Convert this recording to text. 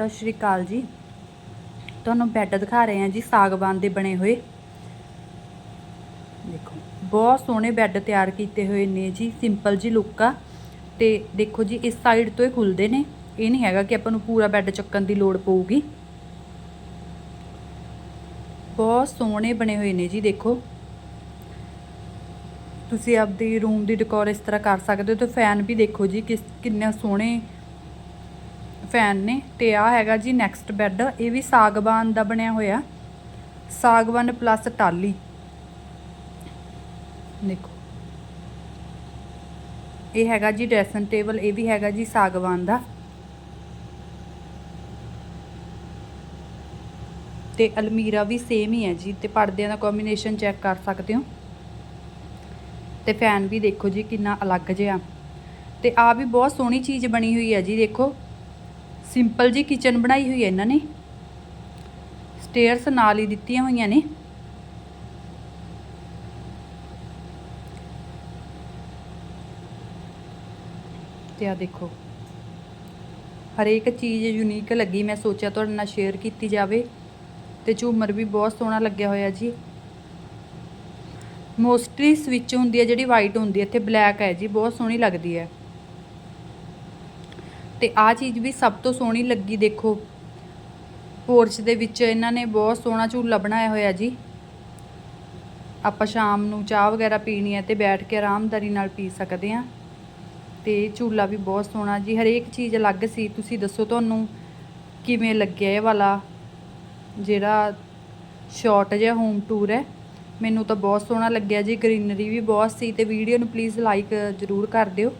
ਸਤਿ ਸ਼੍ਰੀ ਅਕਾਲ ਜੀ। ਤੁਹਾਨੂੰ ਬੈੱਡ ਦਿਖਾ ਰਹੇ ਹਾਂ ਜੀ, ਸਾਗਵਾਨ ਦੇ ਬਣੇ ਹੋਏ। ਦੇਖੋ, ਬਹੁਤ ਸੋਹਣੇ ਬੈੱਡ ਤਿਆਰ ਕੀਤੇ ਹੋਏ ਨੇ ਜੀ ਸਿੰਪਲ ਜੀ ਲੁੱਕ ਆ। ਤੇ ਦੇਖੋ ਜੀ, ਇਸ ਸਾਈਡ ਤੋਂ ਇਹ ਖੁੱਲਦੇ ਨੇ। ਇਹ ਨਹੀਂ ਹੈਗਾ ਕਿ ਆਪਾਂ ਨੂੰ ਪੂਰਾ ਬੈੱਡ ਚੱਕਣ ਦੀ ਲੋੜ ਪਊਗੀ। ਬਹੁਤ ਸੋਹਣੇ ਬਣੇ ਹੋਏ ਨੇ ਜੀ, ਦੇਖੋ। ਤੁਸੀਂ ਆਪਦੇ ਰੂਮ ਦੀ ਡੈਕੋਰ ਇਸ ਤਰ੍ਹਾਂ ਕਰ ਸਕਦੇ ਹੋ ਤੇ ਫੈਨ ਵੀ ਦੇਖੋ ਜੀ, ਕਿਸ ਕਿੰਨੇ ਸੋਹਣੇ ਫੈਨ ਨੇ ਤੇ ਆ ਹੈਗਾ ਜੀ ਨੈਕਸਟ ਬੈੱਡ ਇਹ ਵੀ ਸਾਗਵਾਨ ਦਾ ਬਣਿਆ ਹੋਇਆ। ਸਾਗਵਾਨ ਪਲੱਸ ਟਾਲੀ ਦੇਖੋ। ਇਹ ਹੈਗਾ ਜੀ ਡਰੈਸਿੰਗ ਟੇਬਲ ਇਹ ਵੀ ਹੈਗਾ ਜੀ ਸਾਗਵਾਨ ਦਾ। ਤੇ ਅਲਮੀਰਾ ਵੀ ਸੇਮ ਹੀ ਹੈ ਜੀ, ਤੇ ਪਰਦਿਆਂ ਦਾ ਕੰਬੀਨੇਸ਼ਨ ਚੈੱਕ ਕਰ ਸਕਦੇ ਹੋ। ਤੇ ਫੈਨ ਵੀ ਦੇਖੋ ਜੀ ਕਿੰਨਾ ਅਲੱਗ ਜਿਹਾ। ਤੇ ਆ ਵੀ ਬਹੁਤ ਸੋਹਣੀ ਚੀਜ਼ ਬਣੀ ਹੋਈ ਹੈ ਜੀ, ਦੇਖੋ। ਸਿੰਪਲ ਜੀ ਕਿਚਨ ਬਣਾਈ ਹੋਈ ਹੈ ਇਹਨਾਂ ਨੇ। ਸਟੇਅਰਸ ਨਾਲ ਹੀ ਦਿੱਤੀਆਂ ਹੋਈਆਂ ਨੇ। ਤੇ ਆ ਦੇਖੋ। ਹਰੇਕ ਚੀਜ਼ ਯੂਨੀਕ ਲੱਗੀ, ਮੈਂ ਸੋਚਿਆ ਤੁਹਾਡੇ ਨਾਲ ਸ਼ੇਅਰ ਕੀਤੀ ਜਾਵੇ। ਤੇ ਝੂਮਰ ਵੀ ਬਹੁਤ ਸੋਹਣਾ ਲੱਗਿਆ ਹੋਇਆ ਜੀ। ਮੋਸਟਲੀ ਸਵਿਚ ਹੁੰਦੀ ਹੈ ਜਿਹੜੀ ਵਾਈਟ ਹੁੰਦੀ ਹੈ, ਇੱਥੇ ਬਲੈਕ ਹੈ ਜੀ, ਬਹੁਤ ਸੋਹਣੀ ਲੱਗਦੀ ਹੈ। ਤੇ ਆ ਚੀਜ਼ ਵੀ ਸਭ ਤੋਂ ਸੋਹਣੀ ਲੱਗੀ ਦੇਖੋ। ਪੋਰਚ ਦੇ ਵਿੱਚ ਇਹਨਾਂ ਨੇ ਬਹੁਤ ਸੋਹਣਾ ਝੂਲਾ ਬਣਾਇਆ ਹੋਇਆ ਜੀ। ਆਪਾਂ ਸ਼ਾਮ ਨੂੰ ਚਾਹ ਵਗੈਰਾ ਪੀਣੀ ਹੈ ਤੇ ਬੈਠ ਕੇ ਆਰਾਮਦਾਰੀ ਨਾਲ ਪੀ ਸਕਦੇ ਆ ਤੇ ਝੂਲਾ ਵੀ ਬਹੁਤ ਸੋਹਣਾ ਜੀ। ਹਰੇਕ ਚੀਜ਼ ਅਲੱਗ ਸੀ। ਤੁਸੀਂ ਦੱਸੋ ਤੁਹਾਨੂੰ ਕਿਵੇਂ ਲੱਗਿਆ ਇਹ ਵਾਲਾ? ਜਿਹੜਾ ਸ਼ਾਰਟ ਜਿਹਾ ਹੋਮ ਟੂਰ ਹੈ। ਮੈਨੂੰ ਤਾਂ ਬਹੁਤ ਸੋਹਣਾ ਲੱਗਿਆ ਜੀ। ਗ੍ਰੀਨਰੀ ਵੀ ਬਹੁਤ ਸੀ ਤੇ ਵੀਡੀਓ ਨੂੰ ਪਲੀਜ਼ ਲਾਈਕ ਜ਼ਰੂਰ ਕਰ ਦਿਓ।